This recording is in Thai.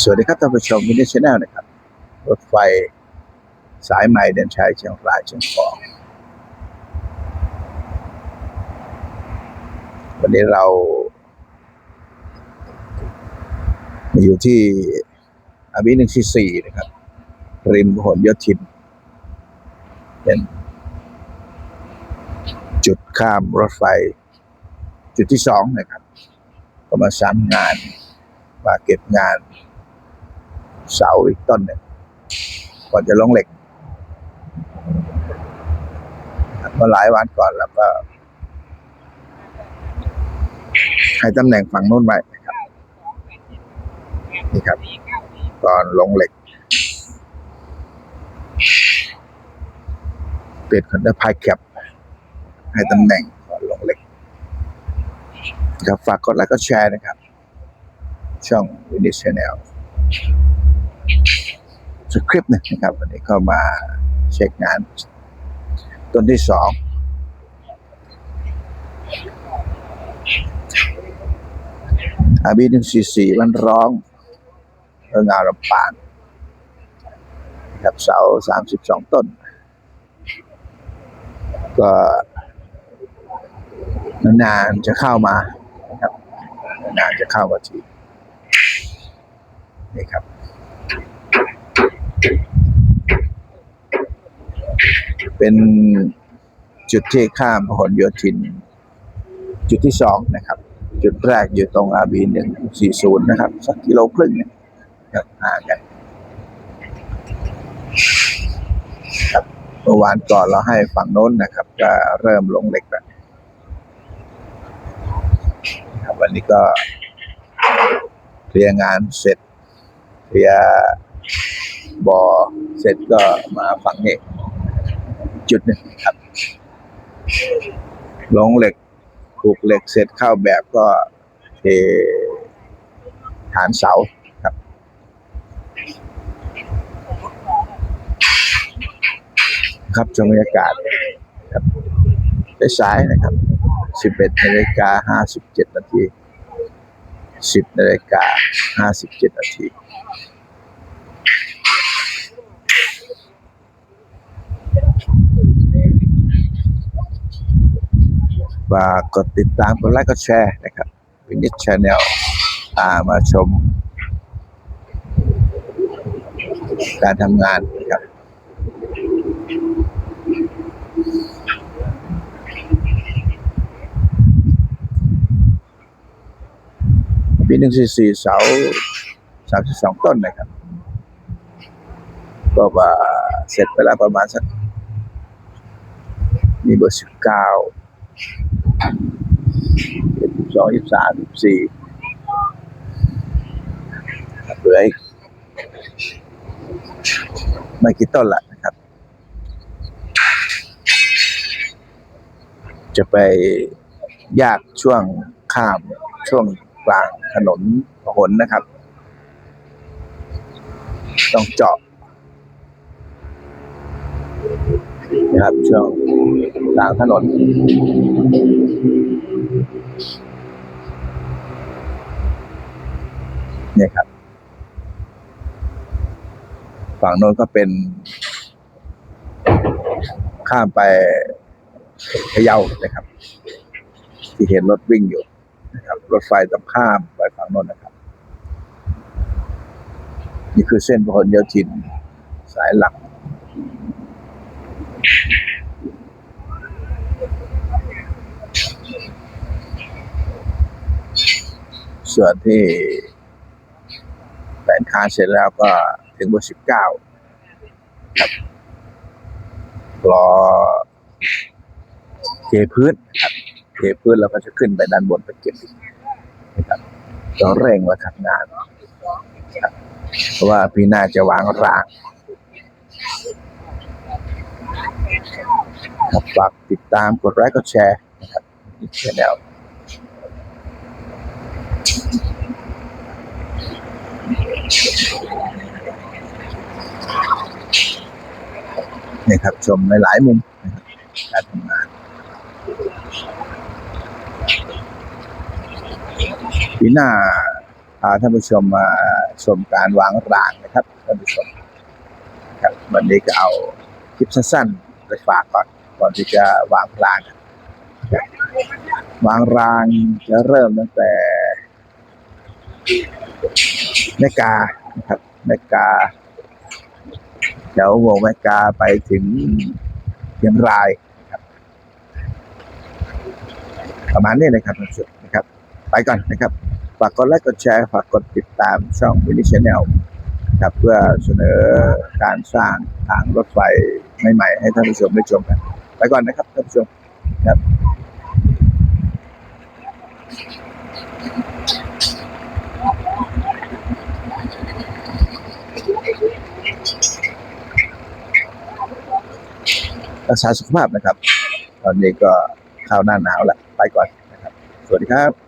สวัสดีครับท่านผู้ชมวินดี้ชแนลนะครับ รถไฟสายใหม่เดินชายเชียงรายเชียงของ วันนี้เรา อยู่ที่อาบีหนึ่งสี่สี่นะครับ ริมหลโยธิน เป็นจุดข้ามรถไฟ จุดที่สองนะครับ ก็มาสานงานมาเก็บงาน เสาอีกต้นหนึ่งก่อนจะลงเหล็กเมื่อหลายวันก่อนแล้วก็ให้ตำแหน่งฝั่งโน้นไว้นะครับนี่ครับก่อนลงเหล็ก เปลี่ยนคอนเดอร์พายแคปให้ตำแหน่งก่อนลงเหล็กครับฝากกดไลค์กดแชร์นะครับ ช่องวินิชแนล สคริปต์หนึงนะครับ วันนี้ก็มาเช็คงานต้นที่สองอาบีหนึ่งสี่สี่มันร้องเรื่องงานลำปางนะครับเสาสามสิบสองต้น ก็นานๆจะเข้ามานะครับนานๆจะเข้ามาทีนี่ครับ เป็นจุดที่ข้ามพหลโยธิน จุดที่สองนะครับ จุดแรกอยู่ตรงอาบีหนึ่งสี่ศูนย์นะครับ สักกิโลครึ่งเนี่ยครับห่างกันครับเมื่อวานก่อนเราให้ฝั่งโน้นนะครับ ก็เริ่มลงเหล็กแล้วครับวันนี้ก็เคลียร์งานเสร็จเคลียร์ บอเสร็จก็มาฝั่งนี้จุดหนึ่งครับลงเหล็กผูกเหล็กเสร็จเข้าแบบก็เทฐานเสาครับ ครับชมบรรยากาศครับสายนะครับ 11นาฬิกา57นาที10นาฬิกา57นาที ฝากกดติดตามกดไลค์กดแชร์นะครับวินิชชาแนลมาชม การทำงานนะครับปีหนึ่งสี่สี่เสาสามสิบสองต้นนะครับ ก็ว่าเสร็จไปแล้วประมาณสักมีเบอร์สิบเก้า สองยี่สามยี่สี่เหลือไม่กี่ต้นละนะครับ จะไปยากช่วงข้ามช่วงกลางถนนพหลนะครับ ต้องเจาะ นะครับช่วงกลางถนนเนี่ยครับ ฝั่งโน้นก็เป็น ข้ามไปพะเยานะครับ ที่เห็นรถวิ่งอยู่นะครับ รถไฟต้องข้ามไปฝั่งโน้นนะครับ นี่คือเส้นพหลโยธินสายหลัก ส่วนที่แผนคานเสร็จแล้วก็ถึงเบอร์สิบเก้าครับรอเทพื้นครับเทพื้นแล้วก็จะขึ้นไปด้านบนไปเก็บนะครับต้องเร่งมาทำงาน เพราะว่าปีหน้าจะวางราง ฝากติดตามกดไลค์กดแชร์นะครับอีกแนวนี่ครับ ชมในหลายมุมการทำงานปีหน้าพาท่านผู้ชมมาชมการวางรางนะครับท่านผู้ชมครับวันนี้ก็เอาคลิปสั้นๆ ไปฝากก่อนก่อนที่จะวางรางวางรางจะเริ่มตั้งแต่แมกานะครับแมกาแถววงแมกาไปถึงเชียงรายครับประมาณนี้นะครับท่านผู้ชมนะครับ ไปก่อนนะครับ ฝากกดไลค์กดแชร์ฝากกดติดตามช่องวินิชแนลครับเพื่อเสนอการสร้างทางรถไฟ ใหม่ๆ ให้ท่านผู้ชมได้ชมกัน ไปก่อนนะครับท่านผู้ชมครับรักษาสุขภาพนะครับ ตอนนี้ก็เข้าหน้าหนาวแล้ว ไปก่อนนะครับ สวัสดีครับ